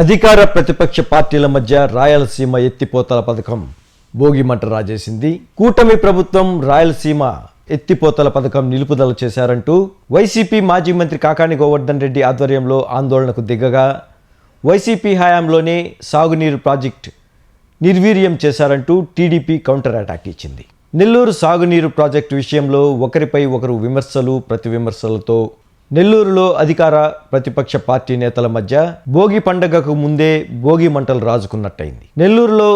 అధికార ప్రతిపక్ష పార్టీల మధ్య రాయలసీమ ఎత్తిపోతల పథకం. భోగిమంట రాజేసింది. కూటమి ప్రభుత్వం రాయలసీమ ఎత్తిపోతల పథకం నిలుపుదల చేశారంటూ వైసీపీ మాజీ మంత్రి కాకాని గోవర్ధన్ రెడ్డి ఆధ్వర్యంలో ఆందోళనకు దిగగా వైసీపీ హయాంలోనే సాగునీరు ప్రాజెక్ట్ నిర్వీర్యం చేశారంటూ టీడీపీ కౌంటర్ అటాక్ ఇచ్చింది. నెల్లూరు సాగునీరు ప్రాజెక్టు విషయంలో ఒకరిపై ఒకరు విమర్శలు ప్రతి విమర్శలతో నెల్లూరులో అధికార ప్రతిపక్ష పార్టీ నేతల మధ్య భోగి పండగకు ముందే భోగి మంటలు రాజుకున్నట్టయింది. నెల్లూరులో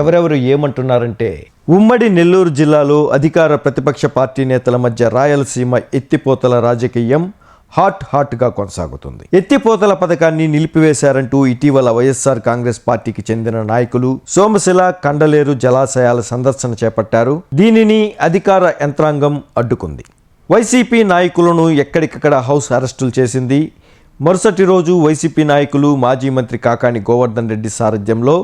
ఎవరెవరు ఏమంటున్నారంటే ఉమ్మడి నెల్లూరు జిల్లాలో అధికార ప్రతిపక్ష పార్టీ నేతల మధ్య రాయలసీమ ఎత్తిపోతల రాజకీయం హాట్ హాట్గా కొనసాగుతుంది. ఎత్తిపోతల పథకాన్ని నిలిపివేశారంటూ ఇటీవల వైఎస్ఆర్ కాంగ్రెస్ పార్టీకి చెందిన నాయకులు సోమశిల కండలేరు జలాశయాల సందర్శన చేపట్టారు. దీనిని అధికార యంత్రాంగం అడ్డుకుంది. వైసీపీ నాయకులను ఎక్కడికక్కడ హౌస్ అరెస్టులు చేసింది. మరుసటి రోజు వైసీపీ నాయకులు మాజీ మంత్రి కాకాని గోవర్ధన్ రెడ్డి సారథ్యంలో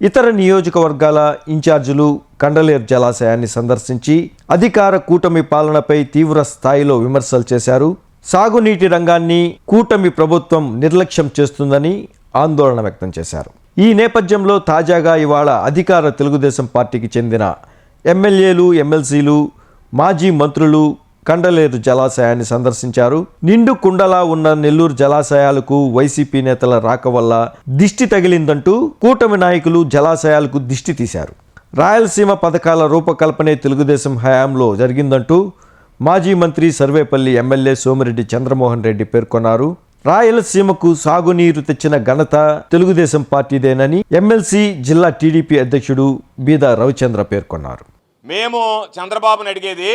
ఇతర నియోజకవర్గాల ఇన్ఛార్జీలు కండలేర్ జలాశయాన్ని సందర్శించి అధికార కూటమి పాలనపై తీవ్ర స్థాయిలో విమర్శలు చేశారు. సాగునీటి రంగాన్ని కూటమి ప్రభుత్వం నిర్లక్ష్యం చేస్తుందని ఆందోళన వ్యక్తం చేశారు. ఈ నేపథ్యంలో తాజాగా ఇవాళ అధికార తెలుగుదేశం పార్టీకి చెందిన ఎమ్మెల్యేలు ఎమ్మెల్సీలు మాజీ మంత్రులు కండలేరు జలాశయాన్ని సందర్శించారు. నిండు కుండలా ఉన్న నెల్లూరు జలాశయాలకు వైసీపీ నేతల రాక వల్ల దిష్టి తగిలిందంటూ కూటమి నాయకులు జలాశయాలకు దిష్టి తీశారు. రాయలసీమ పథకాల రూపకల్పనే తెలుగుదేశం హయాంలో జరిగిందంటూ మాజీ మంత్రి సర్వేపల్లి ఎమ్మెల్యే సోమిరెడ్డి చంద్రమోహన్ రెడ్డి పేర్కొన్నారు. రాయలసీమకు సాగునీరు తెచ్చిన ఘనత తెలుగుదేశం పార్టీదేనని ఎమ్మెల్సీ జిల్లా టీడీపీ అధ్యక్షుడు బీద రవిచంద్ర పేర్కొన్నారు. మేము చంద్రబాబుని అడిగేది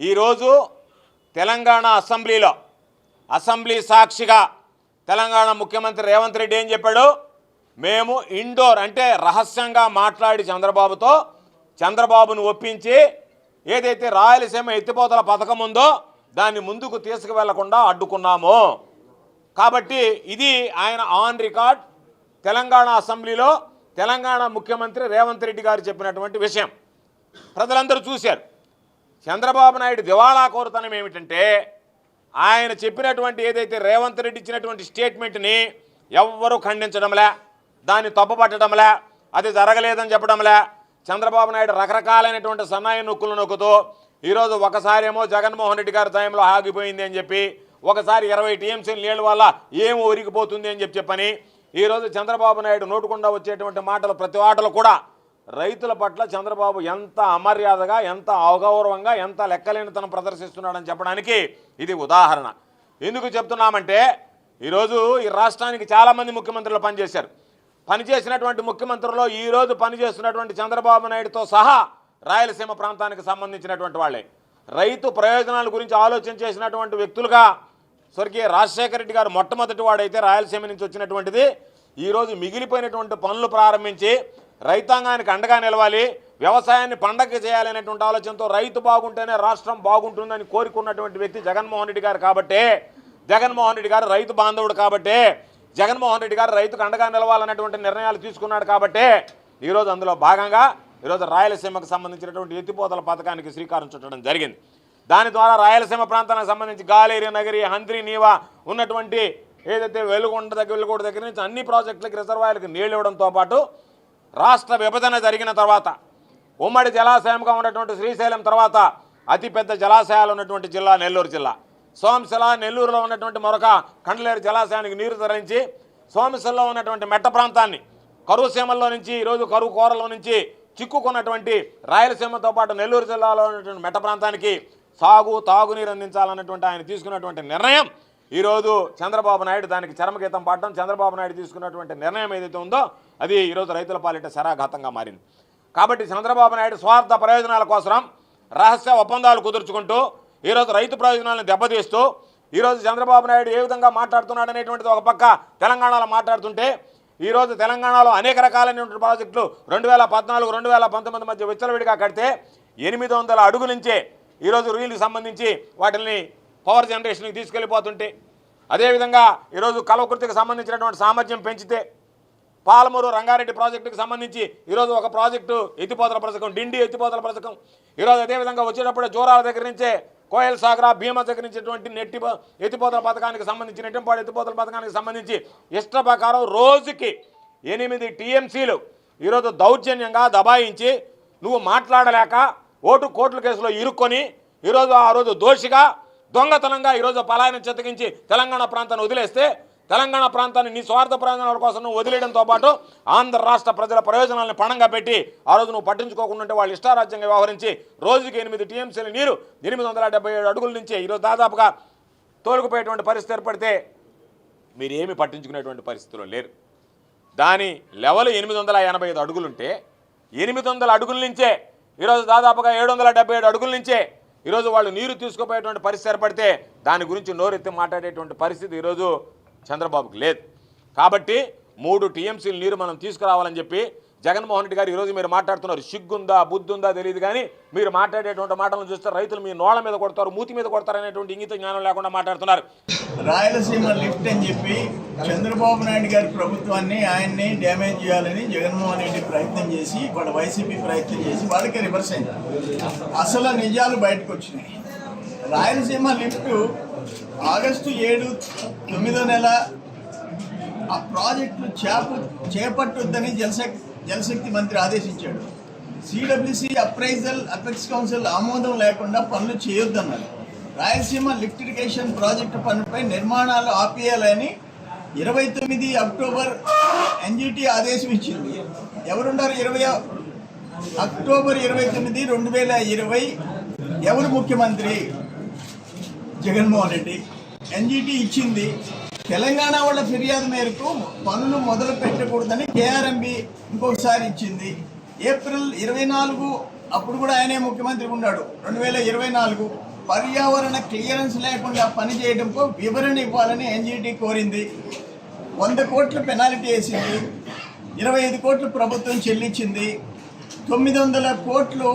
ఈరోజు తెలంగాణ అసెంబ్లీలో అసెంబ్లీ సాక్షిగా తెలంగాణ ముఖ్యమంత్రి రేవంత్ రెడ్డి ఏం చెప్పాడు? మేము ఇండోర్ అంటే రహస్యంగా మాట్లాడి చంద్రబాబుతో చంద్రబాబును ఒప్పించి ఏదైతే రాయలసీమ ఎత్తిపోతల పథకం ఉందో దాన్ని ముందుకు తీసుకువెళ్ళకుండా అడ్డుకున్నాము. కాబట్టి ఇది ఆయన ఆన్ రికార్డ్ తెలంగాణ అసెంబ్లీలో తెలంగాణ ముఖ్యమంత్రి రేవంత్ రెడ్డి గారు చెప్పినటువంటి విషయం. ప్రజలందరూ చూశారు. చంద్రబాబు నాయుడు దివాళా కోరుతనం ఏమిటంటే ఆయన చెప్పినటువంటి ఏదైతే రేవంత్ రెడ్డి ఇచ్చినటువంటి స్టేట్మెంట్ని ఎవ్వరూ ఖండించడంలే దాన్ని తప్పుపట్టడంలే అది జరగలేదని చెప్పడంలే. చంద్రబాబు నాయుడు రకరకాలైనటువంటి సన్నాయి నొక్కులు నొక్కుతూ ఈరోజు ఒకసారేమో జగన్మోహన్ రెడ్డి గారి టైంలో ఆగిపోయింది అని చెప్పి ఒకసారి ఇరవై టీఎంసీ నీళ్ళ వల్ల ఏం ఒరిగిపోతుంది అని చెప్పి చెప్పని ఈరోజు చంద్రబాబు నాయుడు నోటుకుండా వచ్చేటువంటి మాటలు ప్రతి ఆటలు కూడా రైతుల పట్ల చంద్రబాబు ఎంత అమర్యాదగా ఎంత అగౌరవంగా ఎంత లెక్కలేనితనం ప్రదర్శిస్తున్నాడని చెప్పడానికి ఇది ఉదాహరణ. ఎందుకు చెప్తున్నామంటే ఈరోజు ఈ రాష్ట్రానికి చాలామంది ముఖ్యమంత్రులు పనిచేశారు. పనిచేసినటువంటి ముఖ్యమంత్రుల్లో ఈరోజు పనిచేస్తున్నటువంటి చంద్రబాబు నాయుడుతో సహా రాయలసీమ ప్రాంతానికి సంబంధించినటువంటి వాళ్ళే. రైతు ప్రయోజనాల గురించి ఆలోచన చేసినటువంటి వ్యక్తులుగా స్వర్గీయ రాజశేఖర రెడ్డి గారు మొట్టమొదటి వాడైతే రాయలసీమ నుంచి వచ్చినటువంటిది. ఈరోజు మిగిలిపోయినటువంటి పనులు ప్రారంభించి రైతాంగానికి అండగా నిలవాలి వ్యవసాయాన్ని పండగ చేయాలనేటువంటి ఆలోచనతో రైతు బాగుంటేనే రాష్ట్రం బాగుంటుందని కోరుకున్నటువంటి వ్యక్తి జగన్మోహన్ రెడ్డి గారు కాబట్టే జగన్మోహన్ రెడ్డి గారు రైతు బాంధవుడు కాబట్టే జగన్మోహన్ రెడ్డి గారు రైతుకు అండగా నిలవాలన్నటువంటి నిర్ణయాలు తీసుకున్నాడు కాబట్టే ఈరోజు అందులో భాగంగా ఈరోజు రాయలసీమకు సంబంధించినటువంటి ఎత్తిపోతల పథకానికి శ్రీకారం చుట్టడం జరిగింది. దాని ద్వారా రాయలసీమ ప్రాంతానికి సంబంధించి గాలేరి నగరి హంద్రి నీవా ఉన్నటువంటి ఏదైతే వెలుగొండ దగ్గర వెలుగొండ దగ్గర నుంచి అన్ని ప్రాజెక్టులకి రిజర్వాయర్లకు నీళ్ళు ఇవ్వడంతో పాటు రాష్ట్ర విభజన జరిగిన తర్వాత ఉమ్మడి జలాశయంగా ఉన్నటువంటి శ్రీశైలం తర్వాత అతిపెద్ద జలాశయాలు ఉన్నటువంటి జిల్లా నెల్లూరు జిల్లా. సోమశిల నెల్లూరులో ఉన్నటువంటి మరొక కండలేరు జలాశయానికి నీరు తరలించి సోమశిలలో ఉన్నటువంటి మెట్ట ప్రాంతాన్ని కరువు సీమల్లో నుంచి ఈరోజు కరువు కోరలో నుంచి చిక్కుకున్నటువంటి రాయలసీమతో పాటు నెల్లూరు జిల్లాలో ఉన్నటువంటి మెట్ట ప్రాంతానికి సాగు తాగునీరు అందించాలన్నటువంటి ఆయన తీసుకున్నటువంటి నిర్ణయం. ఈరోజు చంద్రబాబు నాయుడు దానికి చరమగీతం పాడటం చంద్రబాబు నాయుడు తీసుకున్నటువంటి నిర్ణయం ఏదైతే ఉందో అది ఈరోజు రైతుల పాలిట శరాఘాతంగా మారింది. కాబట్టి చంద్రబాబు నాయుడు స్వార్థ ప్రయోజనాల కోసం రహస్య ఒప్పందాలు కుదుర్చుకుంటూ ఈరోజు రైతు ప్రయోజనాలను దెబ్బతీస్తూ ఈరోజు చంద్రబాబు నాయుడు ఏ విధంగా మాట్లాడుతున్నాడు అనేటువంటిది ఒక పక్క తెలంగాణలో మాట్లాడుతుంటే ఈరోజు తెలంగాణలో అనేక రకాలైనటువంటి ప్రాజెక్టులు రెండు వేల పద్నాలుగు రెండు వేల పంతొమ్మిది మధ్య విచ్చలవిడిగా కడితే ఎనిమిది వందల అడుగు నుంచే ఈరోజు రీల్కి సంబంధించి వాటిని పవర్ జనరేషన్కి తీసుకెళ్ళిపోతుంటే అదేవిధంగా ఈరోజు కలవకృతికి సంబంధించినటువంటి సామర్థ్యం పెంచితే పాలమూరు రంగారెడ్డి ప్రాజెక్టుకి సంబంధించి ఈరోజు ఒక ప్రాజెక్టు ఎత్తిపోతల పథకం డిండి ఎత్తిపోతల పథకం ఈరోజు అదేవిధంగా వచ్చేటప్పుడు జోరాల దగ్గర నుంచే కోయల్ సాగర భీమా సేకరించేటువంటి నెట్టి ఎత్తిపోతల పథకానికి సంబంధించి నెట్టింపాడు ఎత్తిపోతల పథకానికి సంబంధించి ఇష్ట ప్రకారం రోజుకి ఎనిమిది టీఎంసీలు ఈరోజు దౌర్జన్యంగా దబాయించి నువ్వు మాట్లాడలేక ఓటు కోట్ల కేసులో ఇరుక్కొని ఈరోజు ఆ రోజు దోషిగా దొంగతనంగా ఈరోజు పలాయనం చెతకించి తెలంగాణ ప్రాంతాన్ని వదిలేస్తే తెలంగాణ ప్రాంతాన్ని నీ స్వార్థ ప్రయోజనాల కోసం నువ్వు వదిలేయడంతో పాటు ఆంధ్ర రాష్ట్ర ప్రజల ప్రయోజనాలను పణంగా పెట్టి ఆ రోజు నువ్వు పట్టించుకోకుండా వాళ్ళు ఇష్టారాజ్యంగా వ్యవహరించి రోజుకి ఎనిమిది టీఎంసీల నీరు ఎనిమిది వందల డెబ్బై ఏడు అడుగుల నుంచి ఈరోజు దాదాపుగా తోలుకుపోయేటువంటి పరిస్థితి ఏర్పడితే మీరు ఏమి పట్టించుకునేటువంటి పరిస్థితులు లేరు. దాని లెవెల్ ఎనిమిది వందల ఎనభై ఐదు అడుగులుంటే ఎనిమిది వందల అడుగుల నుంచే ఈరోజు దాదాపుగా ఏడు వందల డెబ్బై ఏడు అడుగుల నుంచే ఈరోజు వాళ్ళు నీరు తీసుకుపోయేటువంటి పరిస్థితి ఏర్పడితే దాని గురించి నోరెత్తి మాట్లాడేటువంటి పరిస్థితి ఈరోజు చంద్రబాబుకి లేదు. కాబట్టి మూడు టీఎంసీలు నీరు మనం తీసుకురావాలని చెప్పి జగన్మోహన్ రెడ్డి గారు ఈరోజు మీరు మాట్లాడుతున్నారు. సిగ్గుందా బుద్ధుందా తెలియదు కానీ మీరు మాట్లాడేటువంటి మాటలను చూస్తే రైతులు మీ నోళ్ళ మీద కొడతారు మూతి మీద కొడతారు అనేటువంటి ఇంగిత జ్ఞానం లేకుండా మాట్లాడుతున్నారు. రాయలసీమ లిఫ్ట్ అని చెప్పి చంద్రబాబు నాయుడు గారి ప్రభుత్వాన్ని ఆయన్ని డ్యామేజ్ చేయాలని జగన్మోహన్ రెడ్డి ప్రయత్నం చేసి వాళ్ళ వైసీపీ ప్రయత్నం చేసి వాళ్ళకి రివర్స్ అయింది. అసలు నిజాలు బయటకు వచ్చినాయి. రాయలసీమ లిఫ్ట్ ఆగస్టు ఏడు తొమ్మిదో నెల ఆ ప్రాజెక్టును చేప చేపట్టొద్దని జలశక్తి జలశక్తి మంత్రి ఆదేశించాడు. సిడబ్ల్యూసి అప్రైజల్ అపెక్స్ కౌన్సిల్ ఆమోదం లేకుండా పనులు చేయొద్దన్నారు. రాయలసీమ లిఫ్ట్ ఇరిగేషన్ ప్రాజెక్టు పనులపై నిర్మాణాలు ఆపేయాలని ఇరవై తొమ్మిది అక్టోబర్ ఎన్జిటి ఆదేశం ఇచ్చింది. ఎవరున్నారు ఇరవై అక్టోబర్ ఇరవై తొమ్మిది రెండు వేల ఇరవై? ఎవరు ముఖ్యమంత్రి? జగన్మోహన్ రెడ్డి. ఎన్జిటి ఇచ్చింది. తెలంగాణ వాళ్ళ ఫిర్యాదు మేరకు పనులు మొదలు పెట్టకూడదని కేఆర్ఎంబి ఇంకొకసారి ఇచ్చింది. ఏప్రిల్ ఇరవై నాలుగు అప్పుడు కూడా ఆయనే ముఖ్యమంత్రి ఉన్నాడు. రెండు వేల ఇరవై నాలుగు పర్యావరణ క్లియరెన్స్ లేకుండా పనిచేయడంతో వివరణ ఇవ్వాలని ఎన్జిటి కోరింది. వంద కోట్ల పెనాల్టీ వేసింది. ఇరవై ఐదు కోట్లు ప్రభుత్వం చెల్లించింది. తొమ్మిది వందల కోట్లు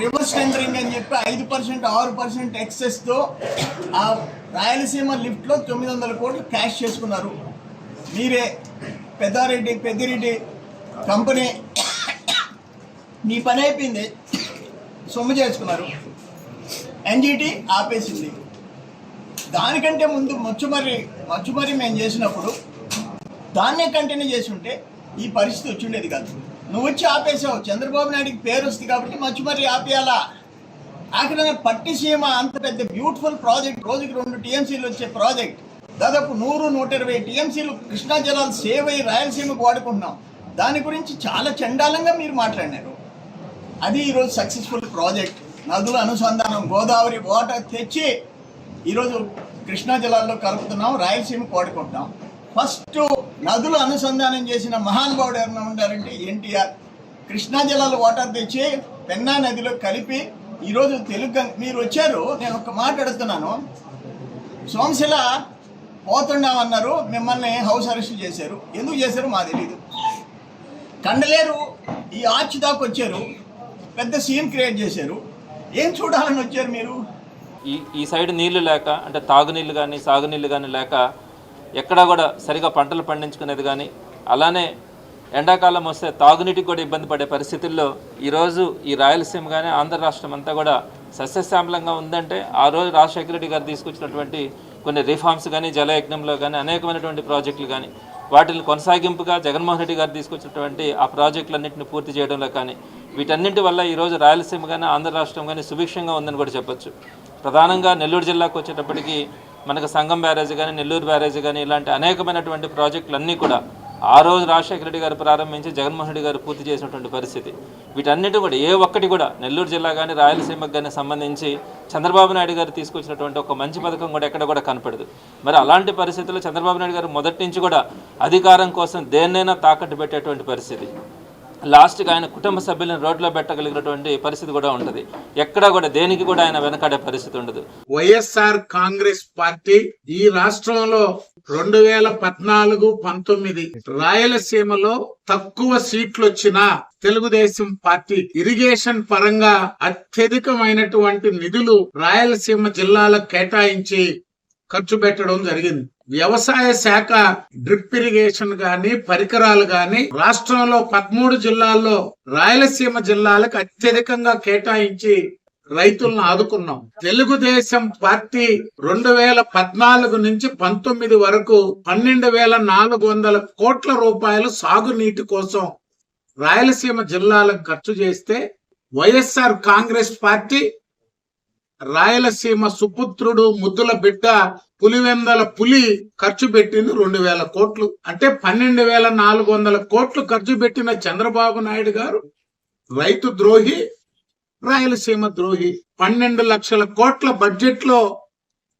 రివర్స్ టెండరింగ్ అని చెప్పి ఐదు పర్సెంట్ ఆరు పర్సెంట్ ఎక్సెస్తో ఆ రాయలసీమ లిఫ్ట్లో తొమ్మిది వందల కోట్లు క్యాష్ చేసుకున్నారు. మీరే పెద్దారెడ్డి పెద్దిరెడ్డి కంపెనీ మీ పని అయిపోయింది. సొమ్ము చేసుకున్నారు. ఎన్జిటి ఆపేసింది. దానికంటే ముందు మచ్చుమర్రి మచ్చుమర్రి మేము చేసినప్పుడు దాన్నే కంటిన్యూ చేసి ఉంటే ఈ పరిస్థితి వచ్చి ఉండేది కాదు. నువ్వు వచ్చి ఆపేసావు. చంద్రబాబు నాయుడికి పేరు వస్తుంది కాబట్టి మచ్చుమర్రి ఆపేయాలా? ఆఖరణ పట్టిసీమ అంత పెద్ద బ్యూటిఫుల్ ప్రాజెక్ట్ రోజుకి రెండు టీఎంసీలు వచ్చే ప్రాజెక్ట్. దాదాపు నూరు నూట ఇరవై టీఎంసీలు కృష్ణా జలాలు సేవ్ అయ్యి రాయలసీమకు వాడుకుంటున్నాం. దాని గురించి చాలా చండాలంగా మీరు మాట్లాడినారు. అది ఈరోజు సక్సెస్ఫుల్ ప్రాజెక్ట్. నదుల అనుసంధానం గోదావరి వాటర్ తెచ్చి ఈరోజు కృష్ణా జలాల్లో కలుపుతున్నాం రాయలసీమకు వాడుకుంటున్నాం. ఫస్ట్ నదులు అనుసంధానం చేసిన మహానుభావుడు ఎవరైనా ఉండాలంటే ఎన్టీఆర్. కృష్ణా జలాలు వాటర్ తెచ్చి పెన్నా నదిలో కలిపి ఈరోజు తెలుగు మీరు వచ్చారు నేను ఒక మాట్లాడుతున్నాను సోమశిల పోతున్నామన్నారు మిమ్మల్ని హౌస్ అరెస్ట్ చేశారు. ఎందుకు చేశారు మా తెలీదు. కండలేరు ఈ ఆర్చ్ దాకా వచ్చారు. పెద్ద సీన్ క్రియేట్ చేశారు. ఏం చూడాలని వచ్చారు మీరు? ఈ ఈ సైడ్ నీళ్ళు లేక అంటే తాగునీళ్ళు కానీ సాగునీళ్ళు కానీ లేక ఎక్కడా కూడా సరిగా పంటలు పండించుకునేది కానీ అలానే ఎండాకాలం వస్తే తాగునీటికి కూడా ఇబ్బంది పడే పరిస్థితుల్లో ఈరోజు ఈ రాయలసీమ కానీ ఆంధ్ర రాష్ట్రం అంతా కూడా సస్యశ్యామలంగా ఉందంటే ఆ రోజు రాజశేఖర రెడ్డి గారు తీసుకొచ్చినటువంటి కొన్ని రిఫార్మ్స్ కానీ జలయజ్ఞంలో కానీ అనేకమైనటువంటి ప్రాజెక్టులు కానీ వాటిని కొనసాగింపుగా జగన్మోహన్ రెడ్డి గారు తీసుకొచ్చినటువంటి ఆ ప్రాజెక్టులన్నింటిని పూర్తి చేయడంలో కానీ వీటన్నింటి వల్ల ఈరోజు రాయలసీమ కానీ ఆంధ్ర రాష్ట్రం కానీ సుభిక్షంగా ఉందని కూడా చెప్పొచ్చు. ప్రధానంగా నెల్లూరు జిల్లాకు వచ్చేటప్పటికి మనకు సంగం బ్యారేజ్ కానీ నెల్లూరు బ్యారేజ్ కానీ ఇలాంటి అనేకమైనటువంటి ప్రాజెక్టులన్నీ కూడా ఆ రోజు రాజశేఖర రెడ్డి గారు ప్రారంభించి జగన్మోహన్ రెడ్డి గారు పూర్తి చేసినటువంటి పరిస్థితి. వీటన్నిటి కూడా ఏ ఒక్కటి కూడా నెల్లూరు జిల్లా కానీ రాయలసీమకు కానీ సంబంధించి చంద్రబాబు నాయుడు గారు తీసుకొచ్చినటువంటి ఒక మంచి పథకం కూడా ఎక్కడ కూడా కనపడదు. మరి అలాంటి పరిస్థితుల్లో చంద్రబాబు నాయుడు గారు మొదటి నుంచి కూడా అధికారం కోసం దేన్నైనా తాకట్టు పెట్టేటువంటి పరిస్థితి. లాస్ట్కి ఆయన కుటుంబ సభ్యులను రోడ్లో పెట్టగలిగినటువంటి పరిస్థితి కూడా ఉంటుంది. ఎక్కడ కూడా దేనికి కూడా ఆయన వెనకాడే పరిస్థితి ఉండదు. వైఎస్ఆర్ కాంగ్రెస్ పార్టీ ఈ రాష్ట్రంలో రెండు వేల పద్నాలుగు పంతొమ్మిది రాయలసీమలో తక్కువ సీట్లు వచ్చిన తెలుగుదేశం పార్టీ ఇరిగేషన్ పరంగా అత్యధికమైనటువంటి నిధులు రాయలసీమ జిల్లాలకు కేటాయించి ఖర్చు పెట్టడం జరిగింది. వ్యవసాయ శాఖ డ్రిప్ ఇరిగేషన్ గాని పరికరాలు గాని రాష్ట్రంలో పదమూడు జిల్లాల్లో రాయలసీమ జిల్లాలకు అత్యధికంగా కేటాయించి రైతులను ఆదుకున్నాం. తెలుగుదేశం పార్టీ రెండు వేల పద్నాలుగు నుంచి పంతొమ్మిది వరకు పన్నెండు వేల నాలుగు వందల కోట్ల రూపాయలు సాగునీటి కోసం రాయలసీమ జిల్లాలకు ఖర్చు చేస్తే వైఎస్ఆర్ కాంగ్రెస్ పార్టీ రాయలసీమ సుపుత్రుడు ముద్దుల బిడ్డ పులివెందల పులి ఖర్చు పెట్టింది రెండు వేల కోట్లు. అంటే పన్నెండు వేల నాలుగు వందల కోట్లు ఖర్చు పెట్టిన చంద్రబాబు నాయుడు గారు రైతు ద్రోహి రాయలసీమ ద్రోహి. పన్నెండు లక్షల కోట్ల బడ్జెట్లో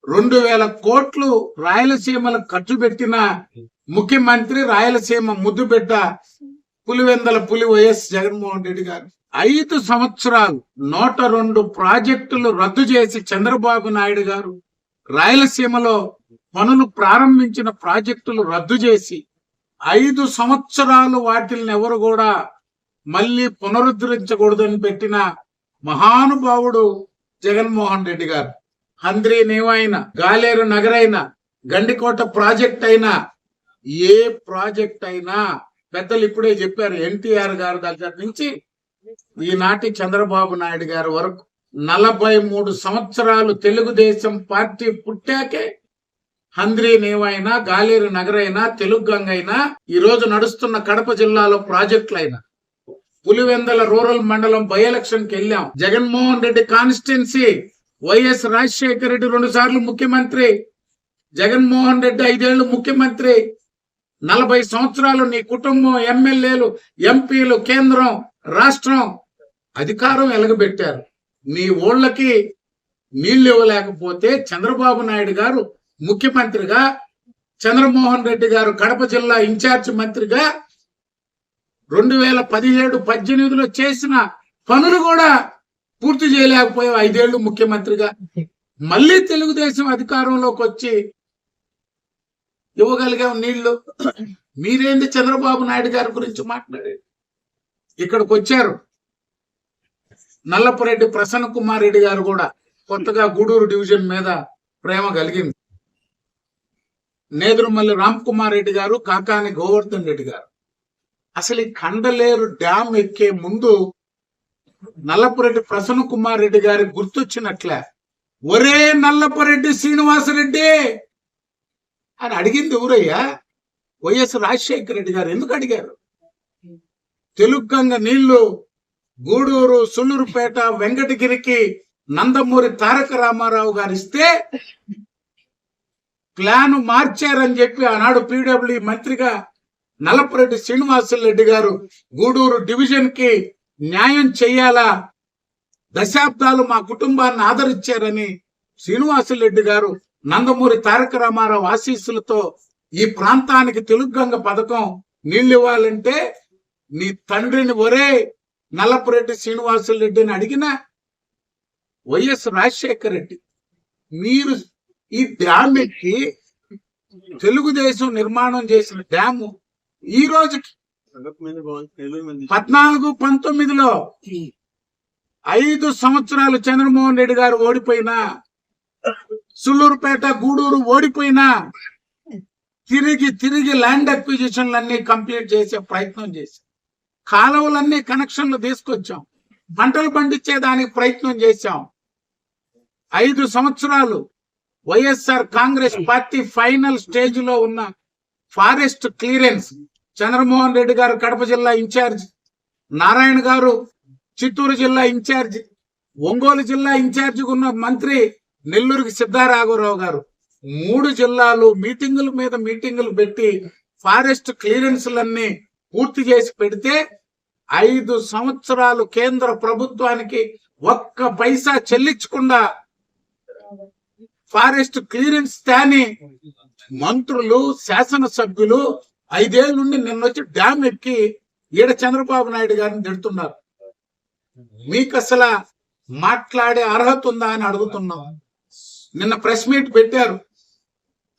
రెండు వేల కోట్లు రాయలసీమలకు ఖర్చు పెట్టిన ముఖ్యమంత్రి రాయలసీమ ముద్దు బిడ్డ పులివెందల పులి వైఎస్ జగన్మోహన్ రెడ్డి గారు. ఐదు సంవత్సరాలు నూట రెండు ప్రాజెక్టులు రద్దు చేసి చంద్రబాబు నాయుడు గారు రాయలసీమలో పనులు ప్రారంభించిన ప్రాజెక్టులు రద్దు చేసి ఐదు సంవత్సరాలు వాటిల్ని ఎవరు కూడా మళ్ళీ పునరుద్ధరించకూడదని పెట్టిన మహానుభావుడు జగన్మోహన్ రెడ్డి గారు. హంద్రీ నీవైన గాలేరు నగరైన గండికోట ప్రాజెక్ట్ అయినా ఏ ప్రాజెక్ట్ అయినా పెద్దలు ఇప్పుడే చెప్పారు ఎన్టీఆర్ గారి దగ్గర నుంచి ఈనాటి చంద్రబాబు నాయుడు గారి వరకు నలభై మూడు సంవత్సరాలు తెలుగుదేశం పార్టీ పుట్టాకే హంద్రీ నేవైనా గాలేరు నగరైనా తెలుగు గంగైనా ఈ రోజు నడుస్తున్న కడప జిల్లాలో ప్రాజెక్టులైనా. పులివెందల రూరల్ మండలం బై ఎలక్షన్కి వెళ్ళాం. జగన్మోహన్ రెడ్డి కాన్స్టిట్యున్సీ వైఎస్ రాజశేఖర రెడ్డి రెండు సార్లు ముఖ్యమంత్రి. జగన్మోహన్ రెడ్డి ఐదేళ్ళు ముఖ్యమంత్రి. నలభై సంవత్సరాలు నీ కుటుంబం ఎమ్మెల్యేలు ఎంపీలు కేంద్రం రాష్ట్రం అధికారం ఎలగబెట్టారు. నీ ఊళ్ళకి నీళ్ళు ఇవ్వలేకపోతే చంద్రబాబు నాయుడు గారు ముఖ్యమంత్రిగా చంద్రమోహన్ రెడ్డి గారు కడప జిల్లా ఇన్ఛార్జ్ మంత్రిగా రెండు వేల పదిహేడు పద్దెనిమిదిలో చేసిన పనులు కూడా పూర్తి చేయలేకపోయావు ఐదేళ్ళు ముఖ్యమంత్రిగా. మళ్ళీ తెలుగుదేశం అధికారంలోకి వచ్చి ఇవ్వగలిగాం నీళ్ళు. మీరేంది చంద్రబాబు నాయుడు గారి గురించి మాట్లాడేది? ఇక్కడికి వచ్చారు. నల్లపురెడ్డి ప్రసన్న కుమార్ రెడ్డి గారు కూడా కొత్తగా గూడూరు డివిజన్ మీద ప్రేమ కలిగింది. నేదురుమల్లి రామ్ కుమార్ రెడ్డి గారు కాకాని గోవర్ధన్ రెడ్డి గారు. అసలు ఈ కండలేరు డ్యామ్ ఎక్కే ముందు నల్లపురెడ్డి ప్రసన్న కుమార్ రెడ్డి గారి గుర్తొచ్చినట్లే ఒరే నల్లపురెడ్డి శ్రీనివాసరెడ్డి అని అడిగింది ఎవరయ్యా వైఎస్ రాజశేఖర రెడ్డి గారు. ఎందుకు అడిగారు? తెలుగంగ నీళ్ళు గూడూరు సుళ్ళూరుపేట వెంకటగిరికి నందమూరి తారక రామారావు గారు ఇస్తే ప్లాన్ మార్చారని చెప్పి ఆనాడు పీడబ్ల్యూ మంత్రిగా నలపరెడ్డి శ్రీనివాసులరెడ్డి గారు గూడూరు డివిజన్కి న్యాయం చెయ్యాలా దశాబ్దాలు మా కుటుంబాన్ని ఆదరించారని శ్రీనివాసులరెడ్డి గారు నందమూరి తారక రామారావు ఆశీస్సులతో ఈ ప్రాంతానికి తెలుగుగంగ పథకం నీళ్ళు ఇవ్వాలంటే నీ తండ్రిని ఒరే నల్లపురెడ్డి శ్రీనివాసులరెడ్డిని అడిగిన వైఎస్ రాజశేఖర రెడ్డి మీరు ఈ డ్యామ్ ఎక్కి తెలుగుదేశం నిర్మాణం చేసిన డ్యాము ఈ రోజుకి పద్నాలుగు పంతొమ్మిదిలో ఐదు సంవత్సరాలు చంద్రమోహన్ రెడ్డి గారు ఓడిపోయినా సుళ్ళూరుపేట గూడూరు ఓడిపోయినా తిరిగి తిరిగి ల్యాండ్ అక్విజిషన్లన్నీ కంప్లీట్ చేసే ప్రయత్నం చేశాం. కాలువలన్నీ కనెక్షన్లు తీసుకొచ్చాం. పంటలు పండించే దానికి ప్రయత్నం చేశాం. ఐదు సంవత్సరాలు వైఎస్ఆర్ కాంగ్రెస్ పార్టీ ఫైనల్ స్టేజ్లో ఉన్న ఫారెస్ట్ క్లియరెన్స్ చంద్రమోహన్ రెడ్డి గారు కడప జిల్లా ఇన్ఛార్జ్ నారాయణ గారు చిత్తూరు జిల్లా ఇన్ఛార్జ్ ఒంగోలు జిల్లా ఇన్ఛార్జ్ ఉన్న మంత్రి నెల్లూరుకి సిద్ధారాఘవరావు గారు మూడు జిల్లాలు మీటింగుల మీద మీటింగులు పెట్టి ఫారెస్ట్ క్లియరెన్స్లన్నీ పూర్తి చేసి పెడితే ఐదు సంవత్సరాలు కేంద్ర ప్రభుత్వానికి ఒక్క పైసా చెల్లించకుండా ఫారెస్ట్ క్లియరెన్స్ తేని మంత్రులు శాసనసభ్యులు ఐదేళ్ళ నుండి నిన్నొచ్చి డ్యామ్ ఎక్కి ఈడ చంద్రబాబు నాయుడు గారిని తిడుతున్నారు. మీకు అసలు మాట్లాడే అర్హత ఉందా అని అడుగుతున్నాం. నిన్న ప్రెస్ మీట్ పెట్టారు.